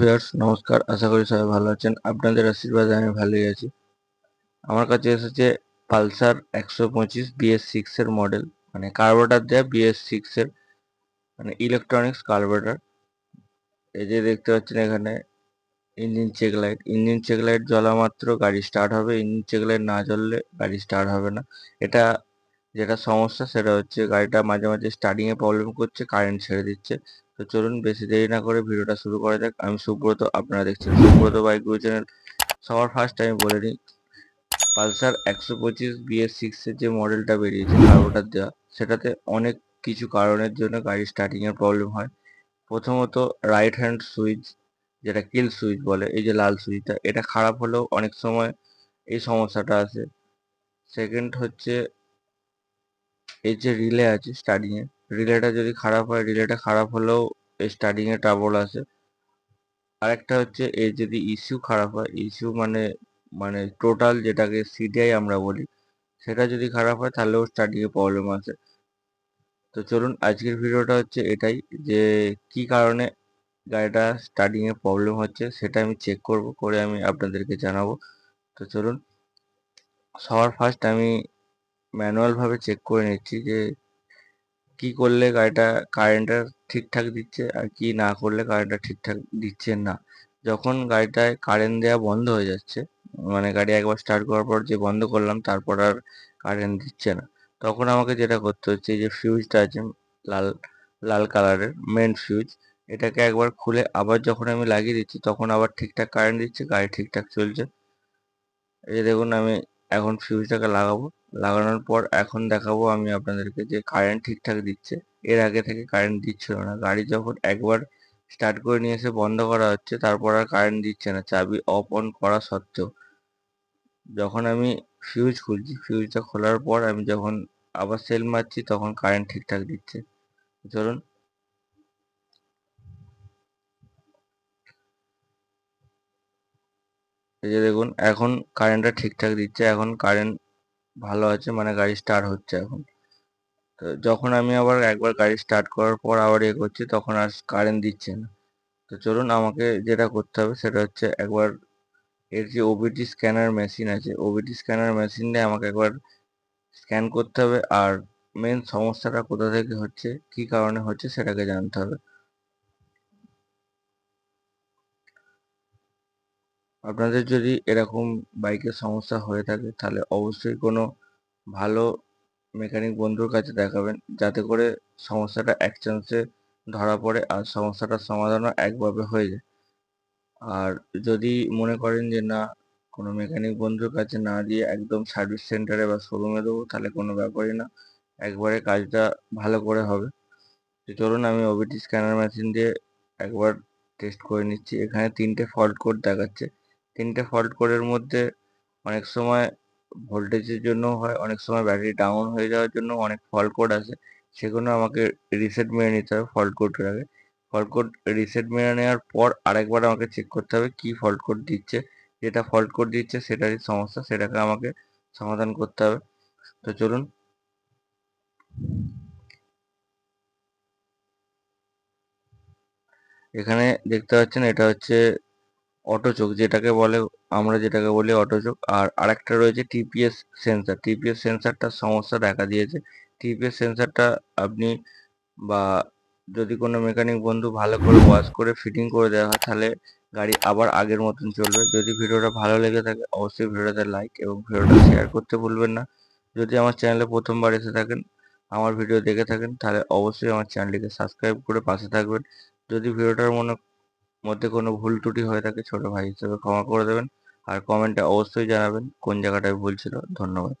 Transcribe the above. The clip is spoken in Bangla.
ভিউয়ার্স নমস্কার, আশা করি সবাই ভালো আছেন। আপনাদের আশীর্বাদে আমি ভালোই আছি। আমার কাছে এসেছে পালসার একশো পঁচিশ বিএস সিক্সের মডেল মানে কার্বোটার দেওয়া বিএস সিক্সের মানে ইলেকট্রনিক্স কার্বোটার এই যে দেখতে পাচ্ছেন এখানে engine check light engine check light জ্বলা মাত্র, গাড়ি স্টার্ট হবে। ইঞ্জিন চেক লাইট না জ্বললে গাড়ি স্টার্ট হবে না। এটা যেটা সমস্যা, সেটা হচ্ছে গাড়িটা মাঝে মাঝে স্টার্টিংয়ে প্রবলেম করছে কারেন্ট ছেড়ে দিচ্ছে। তো চলুন বেশি দেরি না করে ভিডিওটা শুরু করা যাক। আমি সুব্রত, আপনারা দেখছেন সুব্রত বাইক গুরু চ্যানেল। সবার ফার্স্ট আমি বলে নিই, পালসার একশো পঁচিশ বিএস সিক্সের যে মডেলটা বেরিয়েছে কার্বোটার দেওয়া, সেটাতে অনেক কিছু কারণের জন্য গাড়ি স্টার্টিংয়ের প্রবলেম হয়। প্রথমত রাইট হ্যান্ড সুইচ যেটা কিল সুইচ বলে, এই যে লাল সুইচটা এটা খারাপ হলেও অনেক সময় এই সমস্যাটা আসে সেকেন্ড হচ্ছে, এই যে রিলে আছে স্টার্টিং এ রিলেটা যদি খারাপ হয় রিলেটা খারাপ হলেও স্টার্টিং এ ট্রাবল আসে আরেকটা হচ্ছে, এর যদি ইস্যু খারাপ হয় ইস্যু মানে মানে টোটাল যেটাকে সিডিআই আমরা বলি, সেটা যদি খারাপ হয়, তাহলেও স্টার্টিং এ প্রবলেম আসে তো চলুন, আজকের ভিডিওটা হচ্ছে এটাই, যে কি কারণে গাড়িটা স্টার্টিং এ প্রবলেম হচ্ছে, সেটা আমি চেক করব, করে আমি আপনাদেরকে জানাব। তো চলুন, সবার ফার্স্ট আমি ম্যানুয়াল ভাবে চেক করে নিচ্ছি যে কি করলে গাড়িটা কারেন্টটা ঠিকঠাক দিচ্ছে আর কি না করলে কারেন্টটা ঠিকঠাক দিচ্ছে না? যখন গাড়িটায় কারেন্ট দেওয়া বন্ধ হয়ে যাচ্ছে মানে গাড়ি একবার স্টার্ট করার পর যে বন্ধ করলাম তারপর আর কারেন্ট দিচ্ছে না। তখন আমাকে যেটা করতে হচ্ছে, এই যে ফিউজটা আছে লাল লাল কালারের মেন ফিউজ এটাকে একবার খুলে আবার যখন আমি লাগিয়ে দিচ্ছি, তখন আবার ঠিকঠাক কারেন্ট দিচ্ছে, গাড়ি ঠিকঠাক চলছে। এই দেখুন, আমি এখন ফিউজটাকে লাগাবো। লাগানোর পর এখন দেখাবো আমি আপনাদেরকে যে কারেন্ট ঠিকঠাক দিচ্ছে। এর আগে থেকে কারেন্ট দিচ্ছিল না। গাড়ি যখন একবার স্টার্ট করে নিয়ে এসে বন্ধ করা হচ্ছে, তারপর আর কারেন্ট দিচ্ছে না। চাবি অফ অন করা সত্ত্বেও। যখন আমি ফিউজ খুলছি ফিউজটা খোলার পর আমি যখন আবার সেল মারছি, তখন কারেন্ট ঠিকঠাক দিচ্ছে। চলুন। এই যে দেখুন, এখন কারেন্টটা ঠিকঠাক দিচ্ছে। এখন কারেন্ট ভালো আছে মানে গাড়ি স্টার্ট হচ্ছে এখন। তো যখন আমি আবার একবার গাড়ি স্টার্ট করার পর আবার এ করছি তখন আর কারেন্ট দিচ্ছে না। তো চলুন আমাকে যেটা করতে হবে সেটা হচ্ছে একবার এর যে ওবিটি স্ক্যানার মেশিন আছে ওবিটি স্ক্যানার মেশিন দিয়ে আমাকে একবার স্ক্যান করতে হবে। আর মেন সমস্যাটা কোথা থেকে হচ্ছে, কি কারণে হচ্ছে সেটাকে জানতে হবে। আপনাদের যদি এরকম বাইকের সমস্যা হয়ে থাকে, তাহলে অবশ্যই কোনো ভালো মেকানিক বন্ধুর কাছে দেখাবেন। যাতে করে সমস্যাটা এক চান্সে ধরা পড়ে আর সমস্যাটার সমাধানও একভাবে হয়ে যায়। আর যদি মনে করেন যে, না, কোনো মেকানিক বন্ধুর কাছে না দিয়ে একদম সার্ভিস সেন্টারে বা শোরুমে দেবো, তাহলে কোনো ব্যাপারই না। একবারে কাজটা ভালো করে হবে। তো চলুন, আমি ওবিটি স্ক্যানার মেশিন দিয়ে একবার টেস্ট করে নিচ্ছি। এখানে তিনটে ফল্ট কোড দেখাচ্ছে। তিনটে ফল্ট কোডের মধ্যে অনেক সময় ভোল্টেজের জন্য হয়, অনেক সময় ব্যাটারি ডাউন হয়ে যাওয়ার জন্য অনেক ফল্ট কোড আসে। সেগুলো আমাকে রিসেট মেরে নিতে হবে ফল্ট কোডের আগে। ফল্ট কোড রিসেট মেরে নেওয়ার পর আরেকবার আমাকে চেক করতে হবে কি ফল্ট কোড দিচ্ছে। যেটা ফল্ট কোড দিচ্ছে সেটারই সমস্যা, সেটাকে আমাকে সমাধান করতে হবে। তো চলুন। এখানে দেখতে পাচ্ছেন এটা হচ্ছে অটো চোখ যেটাকে বলে, আমরা যেটাকে বলি অটো চোখ আর আরেকটা রয়েছে টিপিএস সেন্সার টিপিএস সেন্সারটার সমস্যা দেখা দিয়েছে। টিপিএস সেন্সারটা আপনি বা যদি কোনো মেকানিক বন্ধু ভালো করে ওয়াশ করে ফিটিং করে দেওয়া হয়, তাহলে গাড়ি আবার আগের মতন চলবে। যদি ভিডিওটা ভালো লেগে থাকে, অবশ্যই ভিডিওটাতে লাইক এবং ভিডিওটা শেয়ার করতে ভুলবেন না। যদি আমার চ্যানেলে প্রথমবার এসে থাকেন, আমার ভিডিও দেখে থাকেন, তাহলে অবশ্যই আমার চ্যানেলটিকে সাবস্ক্রাইব করে পাশে থাকবেন। যদি ভিডিওটার মনে মধ্যে কোনো ভুল ত্রুটি হয়ে থাকে, ছোট ভাই হিসেবে ক্ষমা করে দেবেন। আর কমেন্টে অবশ্যই জানাবেন কোন জায়গাটায় ভুল ছিল। ধন্যবাদ।